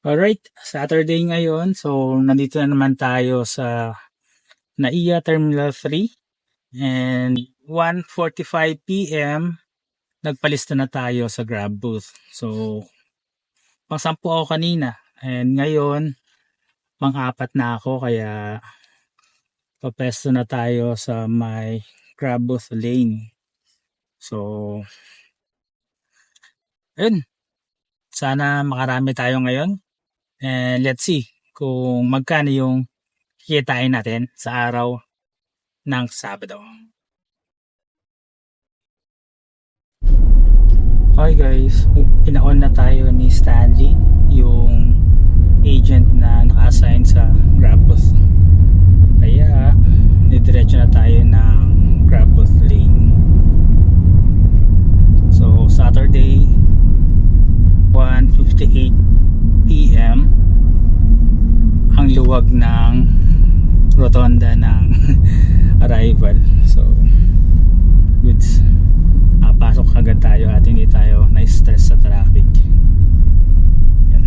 Alright, Saturday ngayon. So, nandito na naman tayo sa NAIA Terminal 3. And 1.45 p.m. nagpalista na tayo sa Grab booth. So, pang-sampu ako kanina. And ngayon, pang-apat na ako. Kaya, papesto na tayo sa may Grab booth lane. So, yun. Sana makarami tayo ngayon. And let's see kung magkano yung kikitain natin sa araw ng Sabado. Okay guys, pinaon na tayo ni Stanley, yung agent na naka-assign sa Grabbus. Kaya, didiretso na tayo ng Grabbus lane. So, Saturday, 1.58 p.m. ang luwag ng rotonda ng arrival. So, goods. Nakapasok agad tayo at hindi tayo na-stress sa traffic. Yan.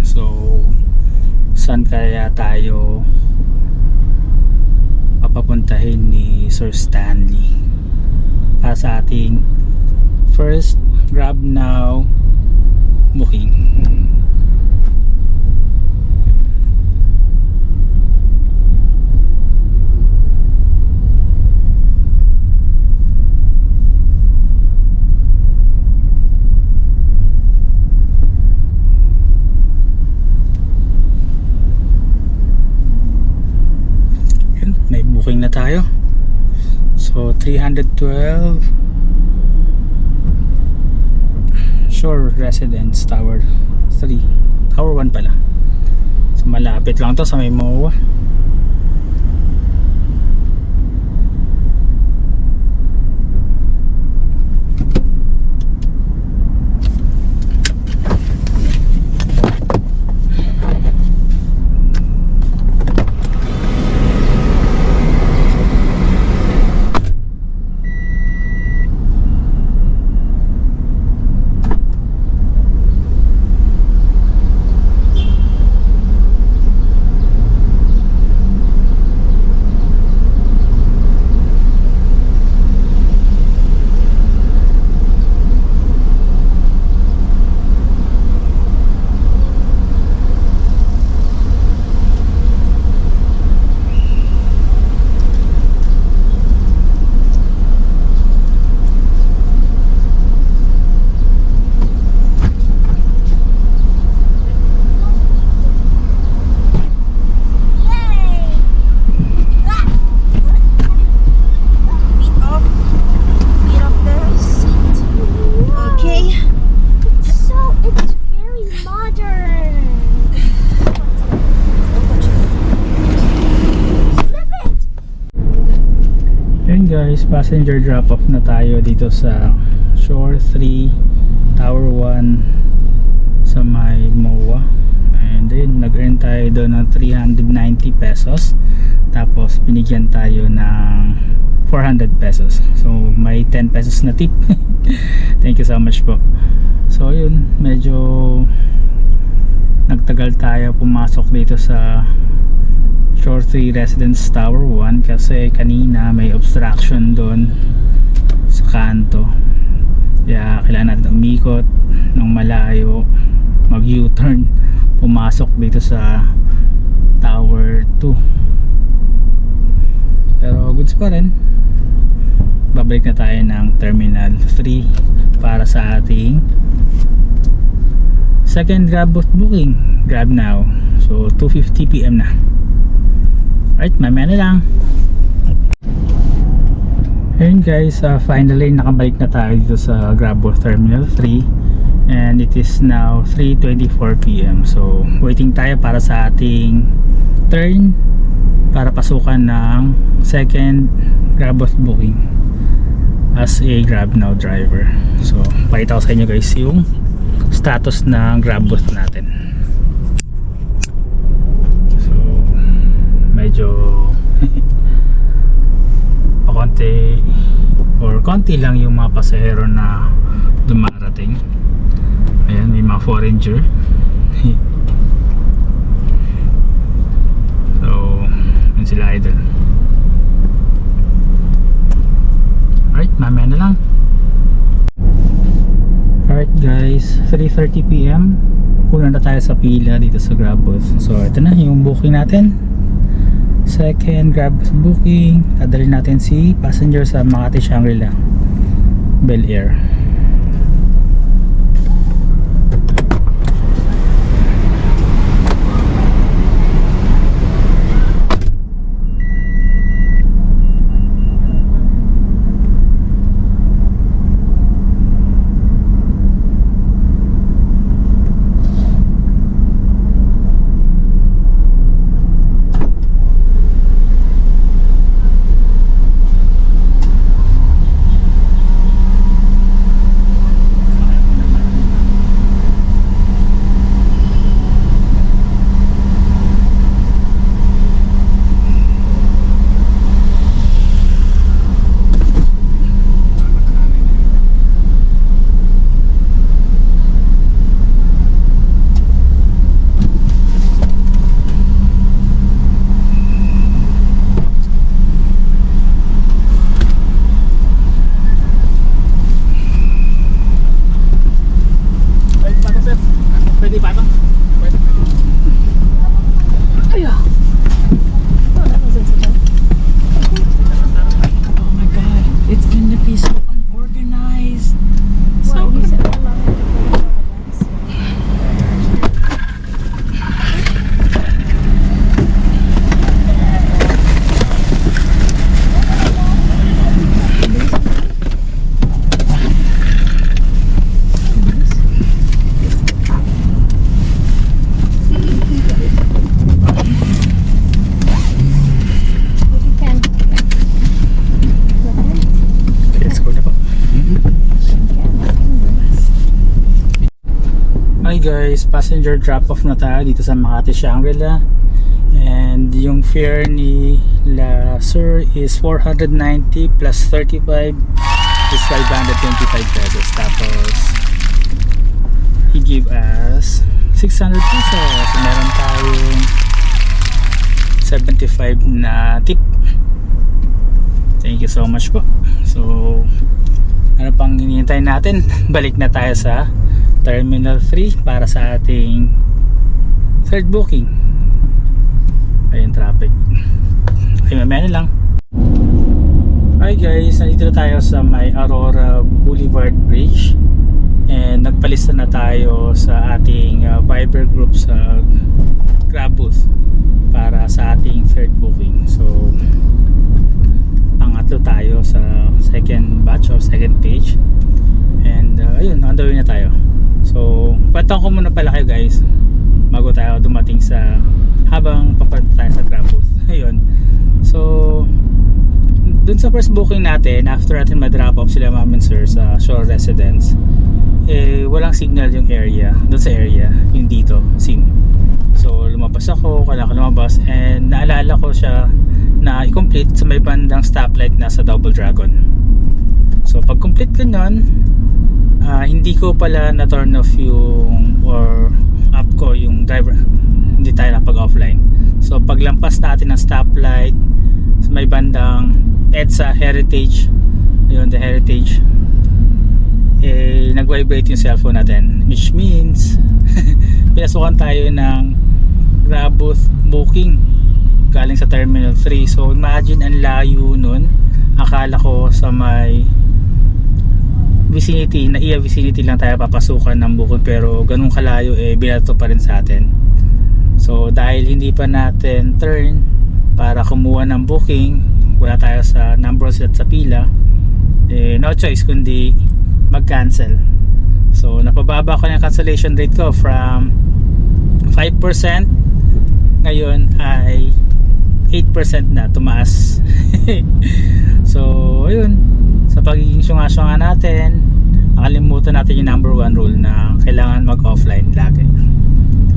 So, saan kaya tayo papapuntahin ni Sir Stanley para sa ating first grab now booking may booking na tayo. So, 312 Shore Residence Tower 3. Tower 1 pala. So, malapit lang to sa may MOA. Feet off. Feet off the seat. Okay. So it's very modern. Flip it! Ayun guys, passenger drop off na tayo dito sa Shore 3 Tower 1 sa may MOA. And then nag-earn tayo doon ng 390 pesos. Tapos binigyan tayo ng 400 pesos. So may 10 pesos na tip. Thank you so much po. So yun, medyo nagtagal tayo pumasok dito sa Shore 3 Residence Tower 1 kasi kanina may obstruction doon sa kanto. Kaya kailangan natin umikot ng malayo mag U-turn pumasok dito sa Tower 2 pero goods pa rin. Babalik na tayo ng Terminal 3 para sa ating second grab booking. Grab now. So 2.50pm na Alright, mamaya na lang. Ayun guys, uh, finally nakabalik na tayo dito sa Grabber Terminal 3 and it is now 3.24pm so waiting tayo para sa ating turn para pasukan ng second Grabber booking as a Grab Now driver. So pakita ko sa inyo guys yung status ng Grab booth natin so medyo pakonti or konti lang yung mga pasahero na dumarating. Ayan may mga foreigner. So yun sila idol. Alright mamaya na lang. Alright guys. 3.30pm una na tayo sa pila dito sa Grabbos so ito na yung booking natin second Grabbos booking. Dadalhin natin si passenger sa Makati Shangri-La. Bel Air Pwede pa ito sir? Pwede pa ito? Pwede. Oh my god, it's gonna be so unorganized. So Why is it allowing to go for us? If you can. Let's go na po. Hi guys, passenger drop off na tayo dito sa Makati Shangri-La. And yung fare ni La Sir is 490 plus 35 is 525 pesos. Tapos he give us 600 pesos. So meron tayong 75 na tip. Thank you so much po. So ano pang hinihintay natin? Balik na tayo sa Terminal 3 para sa ating third booking. Ayun traffic. Ay mamaya na lang. Hi guys, nandito na tayo sa may Aurora Boulevard Bridge. And nagpalista na tayo sa ating uh, Viber group sa Grab booth para sa ating third booking. So pangatlo tayo sa second batch or second page. And uh, ayun on na tayo so patang ko muna pala kayo guys. Bago tayo dumating sa habang papunta tayo sa booth ayun. So dun sa first booking natin after natin ma-drop off sila mom and sir sa shore residence eh walang signal yung area. Dun sa area. Yung dito. Sim so lumabas ako kailangan ko lumabas and naalala ko siya na i-complete sa may bandang stoplight na sa Double Dragon. So pag complete ko nun ah, hindi ko pala na turn off yung or up ko yung driver. Hindi tayo napag offline so paglampas natin ng stoplight sa may bandang EDSA Heritage yun the Heritage eh nag-vibrate yung cellphone natin. Which means pinasukan tayo ng Grabooth booking galing sa Terminal 3 so imagine ang layo nun. Akala ko sa may vicinity na iya vicinity lang tayo papasukan ng bukod pero ganun kalayo eh binato pa rin sa atin. So dahil hindi pa natin turn para kumuha ng booking wala tayo sa number set sa pila eh no choice kundi mag cancel so napababa ko yung cancellation rate ko from 5% ngayon ay 8% na tumaas. So ayun. Sa pagiging syunga-syunga natin nakalimutan natin yung number one rule na kailangan mag offline lagi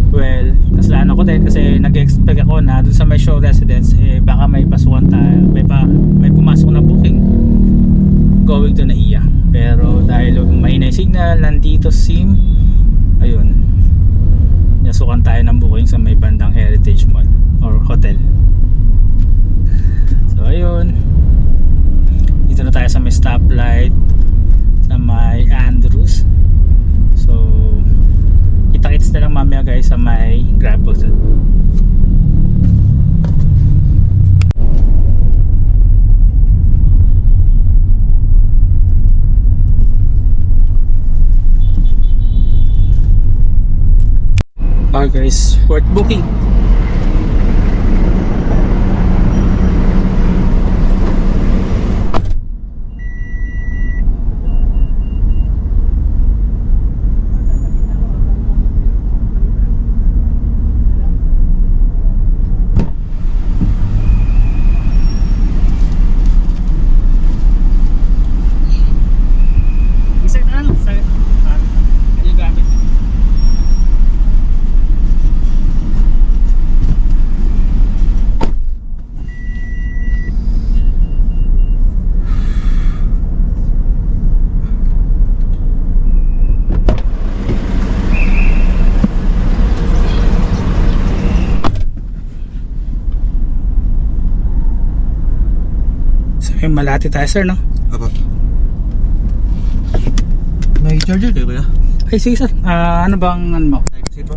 well kasalanan ko din kasi nag-expect ako na dun sa may show residence eh baka may pasukan tayo may, pa, may pumasok na booking going to signal, nandito SIM. Ayun. Nasukan tayo ng booking sa may bandang Heritage Mall or hotel. So ayun. Dito na tayo sa may stoplight sa may Andrews. So kita-kits na lang mamaya guys sa may Grab bus. Okay guys, fourth booking. Yung malati tayo sir, no? Apa? May charger kayo kuya? Ay, sige sir. Ah, ano bang ano mo? Type-C po?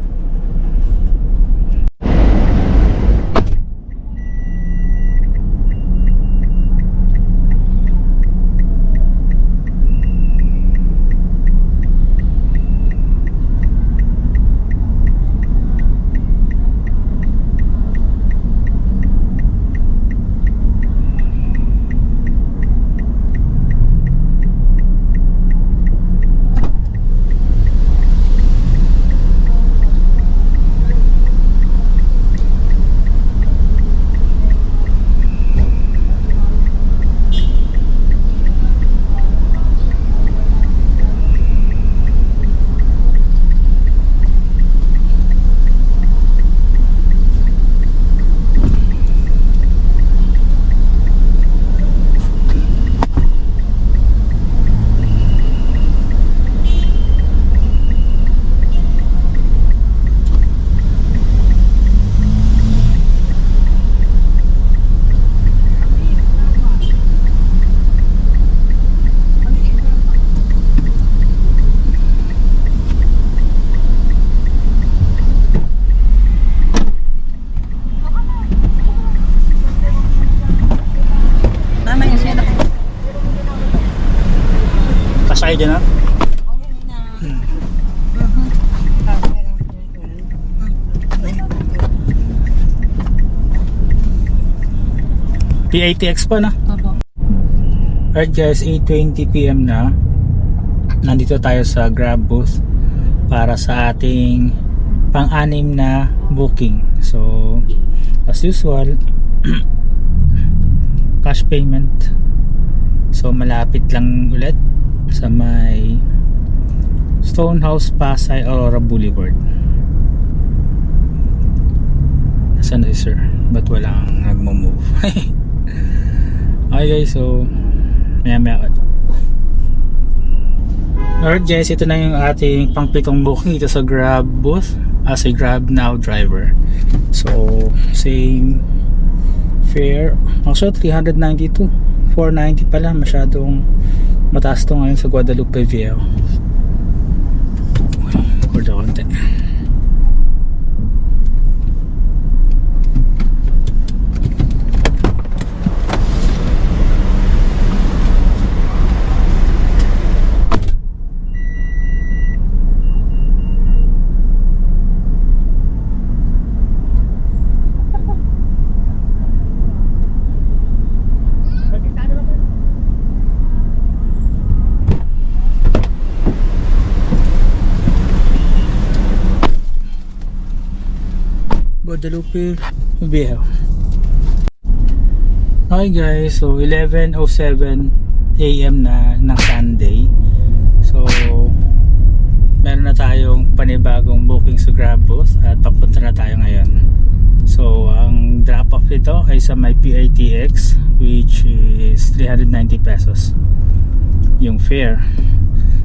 Tama yung siya Kasakay dyan, ha? PATX pa na. Alright guys, 8.20pm na. Nandito tayo sa Grab booth para sa ating pang-anim na booking. So, as usual, cash payment. So, malapit lang ulit sa may Stonehouse Pasay Aurora Boulevard. Nasaan na si sir? Ba't walang nagmo-move? okay guys, so maya maya ulit. Alright guys, ito na yung ating pangpitong booking dito sa Grab booth as a Grab Now driver. So, same fare. Also, 392. 490 pala. Masyadong mataas to ngayon sa Guadalupe Viejo. Hold on konti. Guadalupe Viejo. Okay guys, so 11.07 AM na ng Sunday. So, meron na tayong panibagong booking sa Grab booth at papunta na tayo ngayon. So, ang drop off ito ay sa may PITX which is 390 pesos yung fare.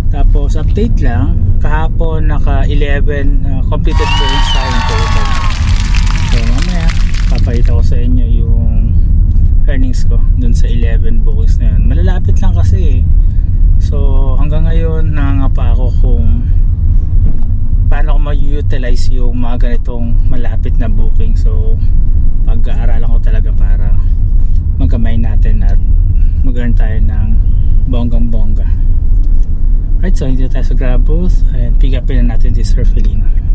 Tapos update lang, kahapon naka 11 uh, completed bookings tayo in total. Papakita ko sa inyo yung earnings ko dun sa 11 bookings na yun. Malalapit lang kasi eh. So hanggang ngayon nangangapa ako kung paano ko ma-utilize yung mga ganitong malapit na booking. So pag-aaralan ko talaga para magamay natin at mag-earn tayo ng bonggang bongga. Right, so hindi tayo sa grab booth and pick up na natin si Sir Felino.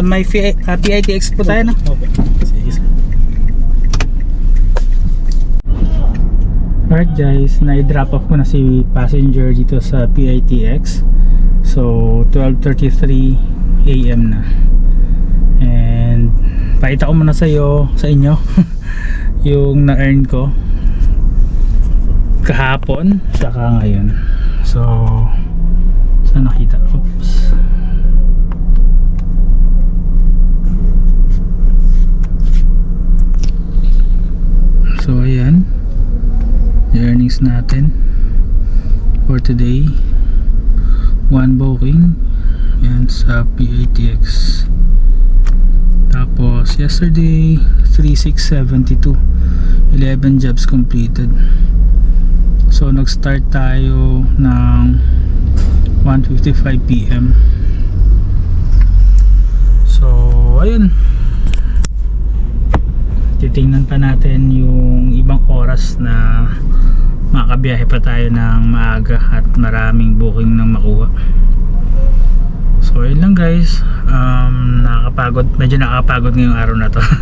Sa may fi- uh, PITX po tayo na. Okay. Sige, sir. Alright guys, na-drop off ko na si passenger dito sa PITX. So, 12.33 AM na. And, pakita ko muna sa iyo, sa inyo, yung na-earn ko kahapon, saka ngayon. So, saan nakita? So, ayan. Earnings natin for today. One booking yan sa PATX tapos yesterday 3672 11 jobs completed. So nag start tayo ng 1.55pm so ayun titingnan pa natin yung ibang oras na makabiyahe pa tayo ng maaga at maraming booking ng makuha. So yun lang guys. Um, nakakapagod. Medyo nakakapagod ngayong araw na to.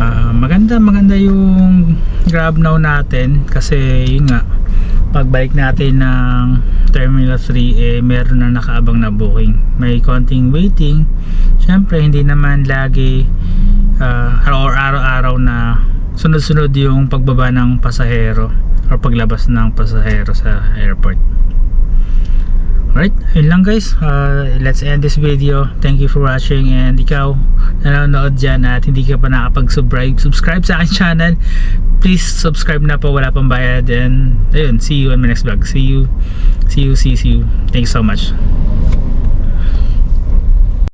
Ah, maganda maganda yung grab now natin kasi yun nga pagbalik natin ng Terminal 3 eh meron na nakaabang na booking. May konting waiting. Syempre hindi naman lagi uh, or araw-araw na sunod-sunod yung pagbaba ng pasahero or paglabas ng pasahero sa airport Alright, yun lang guys. Uh, let's end this video. Thank you for watching and ikaw nanonood dyan at hindi ka pa nakapag-subscribe subscribe sa aking channel. Please subscribe na po, wala pang bayad and ayun, see you on my next vlog. See you, see you, see you. Thank you so much.